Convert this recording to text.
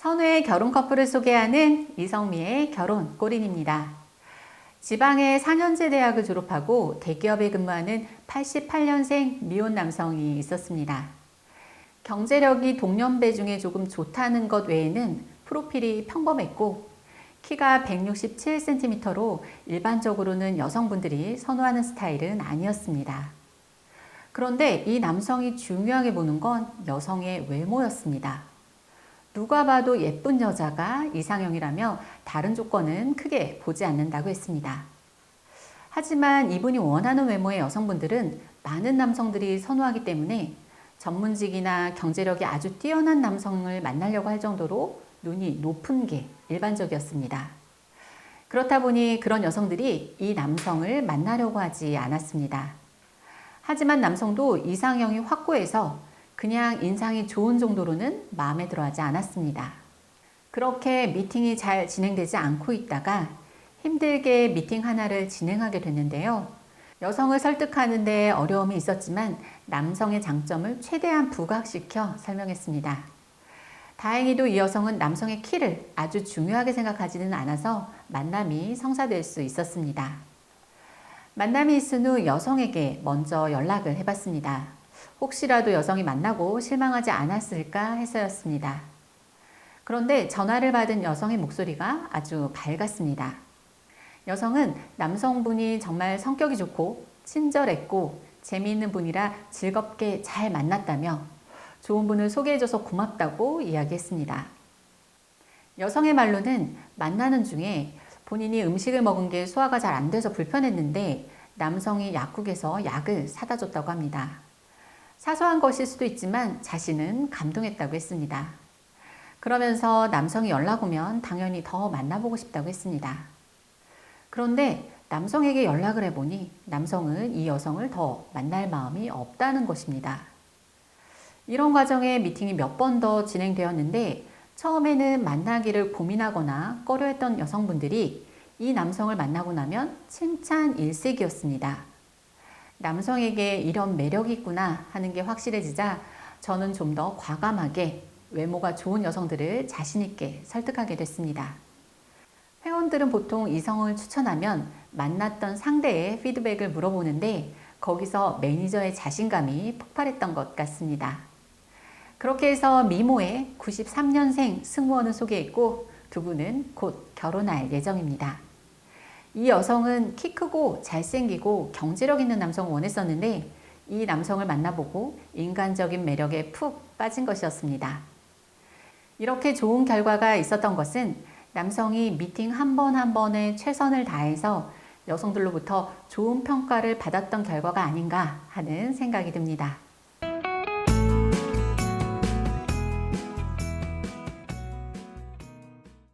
선우의 결혼 커플을 소개하는 이성미의 결혼 꼬린입니다. 지방의 4년제 대학을 졸업하고 대기업에 근무하는 88년생 미혼 남성이 있었습니다. 경제력이 동년배 중에 조금 좋다는 것 외에는 프로필이 평범했고 키가 167cm로 일반적으로는 여성분들이 선호하는 스타일은 아니었습니다. 그런데 이 남성이 중요하게 보는 건 여성의 외모였습니다. 누가 봐도 예쁜 여자가 이상형이라며 다른 조건은 크게 보지 않는다고 했습니다. 하지만 이분이 원하는 외모의 여성분들은 많은 남성들이 선호하기 때문에 전문직이나 경제력이 아주 뛰어난 남성을 만나려고 할 정도로 눈이 높은 게 일반적이었습니다. 그렇다 보니 그런 여성들이 이 남성을 만나려고 하지 않았습니다. 하지만 남성도 이상형이 확고해서 그냥 인상이 좋은 정도로는 마음에 들어 하지 않았습니다. 그렇게 미팅이 잘 진행되지 않고 있다가 힘들게 미팅 하나를 진행하게 됐는데요. 여성을 설득하는데 어려움이 있었지만 남성의 장점을 최대한 부각시켜 설명했습니다. 다행히도 이 여성은 남성의 키를 아주 중요하게 생각하지는 않아서 만남이 성사될 수 있었습니다. 만남이 있은 후 여성에게 먼저 연락을 해봤습니다. 혹시라도 여성이 만나고 실망하지 않았을까 해서였습니다. 그런데 전화를 받은 여성의 목소리가 아주 밝았습니다. 여성은 남성분이 정말 성격이 좋고 친절했고 재미있는 분이라 즐겁게 잘 만났다며 좋은 분을 소개해줘서 고맙다고 이야기했습니다. 여성의 말로는 만나는 중에 본인이 음식을 먹은 게 소화가 잘 안 돼서 불편했는데 남성이 약국에서 약을 사다 줬다고 합니다. 사소한 것일 수도 있지만 자신은 감동했다고 했습니다. 그러면서 남성이 연락 오면 당연히 더 만나보고 싶다고 했습니다. 그런데 남성에게 연락을 해보니 남성은 이 여성을 더 만날 마음이 없다는 것입니다. 이런 과정에 미팅이 몇 번 더 진행되었는데 처음에는 만나기를 고민하거나 꺼려했던 여성분들이 이 남성을 만나고 나면 칭찬 일색이었습니다. 남성에게 이런 매력이 있구나 하는 게 확실해지자 저는 좀 더 과감하게 외모가 좋은 여성들을 자신있게 설득하게 됐습니다. 회원들은 보통 이성을 추천하면 만났던 상대의 피드백을 물어보는데 거기서 매니저의 자신감이 폭발했던 것 같습니다. 그렇게 해서 미모의 93년생 승무원을 소개했고 두 분은 곧 결혼할 예정입니다. 이 여성은 키 크고 잘생기고 경제력 있는 남성을 원했었는데 이 남성을 만나보고 인간적인 매력에 푹 빠진 것이었습니다. 이렇게 좋은 결과가 있었던 것은 남성이 미팅 한 번 한 번에 최선을 다해서 여성들로부터 좋은 평가를 받았던 결과가 아닌가 하는 생각이 듭니다.